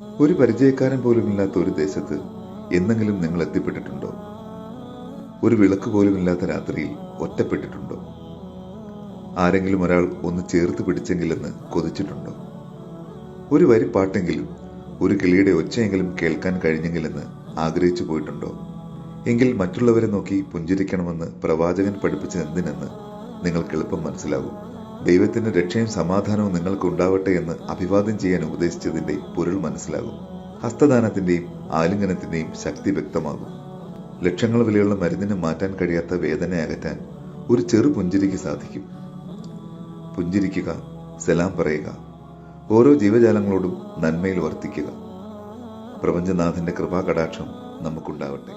ഒരു പരിചയക്കാരൻ പോലുമില്ലാത്ത ഒരു ദേശത്ത് എന്നെങ്കിലും നിങ്ങൾ എത്തിപ്പെട്ടിട്ടുണ്ടോ? ഒരു വിളക്ക് പോലുമില്ലാത്ത രാത്രിയിൽ ഒറ്റപ്പെട്ടിട്ടുണ്ടോ? ആരെങ്കിലും ഒരാൾ ഒന്ന് ചേർത്ത് പിടിച്ചെങ്കിലെന്ന് കൊതിച്ചിട്ടുണ്ടോ? ഒരു വരി പാട്ടെങ്കിലും ഒരു കിളിയുടെ ഒച്ചയെങ്കിലും കേൾക്കാൻ കഴിഞ്ഞെങ്കിലെന്ന് ആഗ്രഹിച്ചു പോയിട്ടുണ്ടോ? എങ്കിൽ മറ്റുള്ളവരെ നോക്കി പുഞ്ചിരിക്കണമെന്ന് പ്രവാചകൻ പഠിപ്പിച്ചത് എന്തിനെന്ന് നിങ്ങൾക്ക് എളുപ്പം മനസ്സിലാകും ദൈവത്തിന്റെ രക്ഷയും സമാധാനവും നിങ്ങൾക്ക് ഉണ്ടാവട്ടെ എന്ന് അഭിവാദ്യം ചെയ്യാൻ ഉപദേശിച്ചതിന്റെ പൊരുൾ മനസ്സിലാകും. ഹസ്തദാനത്തിന്റെയും ആലിംഗനത്തിന്റെയും ശക്തി വ്യക്തമാകും. ലക്ഷങ്ങൾ വിലയുള്ള മരുന്നിന് മാറ്റാൻ കഴിയാത്ത വേദന അകറ്റാൻ ഒരു ചെറു പുഞ്ചിരിക്ക് സാധിക്കും. പുഞ്ചിരിക്കുക സലാം പറയുക ഓരോ ജീവജാലങ്ങളോടും നന്മയിൽ വർത്തിക്കുക. പ്രപഞ്ചനാഥന്റെ കൃപാകടാക്ഷം നമുക്കുണ്ടാവട്ടെ.